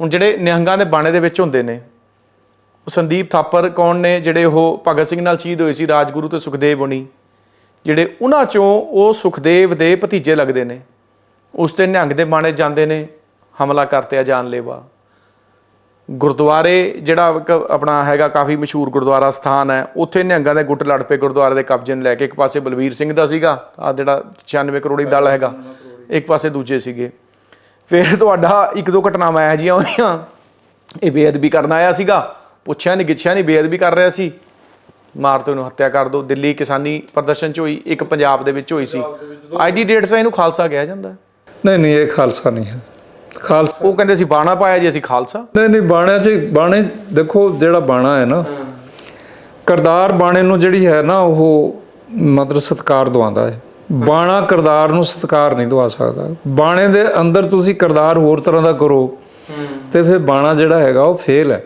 ਹੁਣ ਜਿਹੜੇ ਨਿਹੰਗਾਂ ਦੇ ਬਾਣੇ ਦੇ ਵਿੱਚ ਹੁੰਦੇ ਨੇ, ਉਹ ਸੰਦੀਪ ਥਾਪਰ ਕੌਣ ਨੇ, ਜਿਹੜੇ ਉਹ ਭਗਤ ਸਿੰਘ ਨਾਲ ਸ਼ਹੀਦ ਹੋਏ ਸੀ, ਰਾਜਗੁਰੂ ਤੇ ਸੁਖਦੇਵ ਬਣੀ ਜਿਹੜੇ ਉਹਨਾਂ ਚੋਂ ਉਹ ਸੁਖਦੇਵ ਦੇ ਭਤੀਜੇ ਲੱਗਦੇ ਨੇ, ਉਸ ਤੇ ਨਿਹੰਗ ਦੇ ਬਾਣੇ ਜਾਂਦੇ ਨੇ, ਹਮਲਾ ਕਰਤੇ ਆ ਜਾਨਲੇਵਾ। ਗੁਰਦੁਆਰੇ ਜਿਹੜਾ ਇੱਕ ਆਪਣਾ ਹੈਗਾ ਕਾਫੀ ਮਸ਼ਹੂਰ ਗੁਰਦੁਆਰਾ ਸਥਾਨ ਹੈ, ਉੱਥੇ ਨਿਹੰਗਾਂ ਦੇ ਗੁੱਟ ਲੜ ਪਏ ਗੁਰਦੁਆਰੇ ਦੇ ਕਬਜ਼ੇ ਨੂੰ ਲੈ ਕੇ, ਇੱਕ ਪਾਸੇ ਬਲਵੀਰ ਸਿੰਘ ਦਾ ਸੀਗਾ ਆ ਜਿਹੜਾ 96 ਕਰੋੜੀ ਦਲ ਹੈਗਾ, ਇੱਕ ਪਾਸੇ ਦੂਜੇ ਸੀਗੇ। ਫਿਰ ਤੁਹਾਡਾ ਇੱਕ ਦੋ ਘਟਨਾਵਾਂ ਇਹੋ ਜਿਹੀਆਂ ਹੋਈਆਂ। ਇਹ ਬੇਅਦਬੀ ਕਰਨ ਆਇਆ ਸੀਗਾ। ਪੁੱਛਿਆ ਨਹੀਂ ਗਿੱਛਿਆ ਨਹੀਂ ਬੇਅਦਬੀ ਕਰ ਰਿਹਾ ਸੀ। ਮਾਰ ਤੋਂ ਇਹਨੂੰ ਹੱਤਿਆ ਕਰ ਦੋ ਦਿੱਲੀ ਕਿਸਾਨੀ ਪ੍ਰਦਰਸ਼ਨ ਚ ਹੋਈ ਇੱਕ ਪੰਜਾਬ ਦੇ ਵਿੱਚ ਹੋਈ ਸੀ। ਅੱਜ ਦੀ ਡੇਟ 'ਚ ਇਹਨੂੰ ਖਾਲਸਾ ਕਿਹਾ ਜਾਂਦਾ। ਨਹੀਂ ਨਹੀਂ ਇਹ ਖਾਲਸਾ ਨਹੀਂ ਹੈ। ਖਾਲਸਾ ਉਹ ਕਹਿੰਦੇ ਸੀ ਬਾਣਾ ਪਾਇਆ ਜੀ ਅਸੀਂ ਖਾਲਸਾ। ਨਹੀਂ ਨਹੀਂ ਬਾਣਿਆਂ 'ਚ ਬਾਣੇ ਦੇਖੋ ਜਿਹੜਾ ਬਾਣਾ ਹੈ ਨਾ ਕਰਤਾਰ ਬਾਣੇ ਨੂੰ ਜਿਹੜੀ ਹੈ ਨਾ ਉਹ ਮਤਲਬ ਸਤਕਾਰ ਦਵਾਉਂਦਾ ਹੈ। ਬਾਣਾ ਕਰਤਾਰ ਨੂੰ ਸਤਕਾਰ ਨਹੀਂ ਦਵਾ ਸਕਦਾ। ਬਾਣੇ ਦੇ ਅੰਦਰ ਤੁਸੀਂ ਕਰਤਾਰ ਹੋਰ ਤਰ੍ਹਾਂ ਦਾ ਕਰੋ ਤੇ ਫਿਰ ਬਾਣਾ ਜਿਹੜਾ ਹੈਗਾ ਉਹ ਫੇਲ ਹੈ।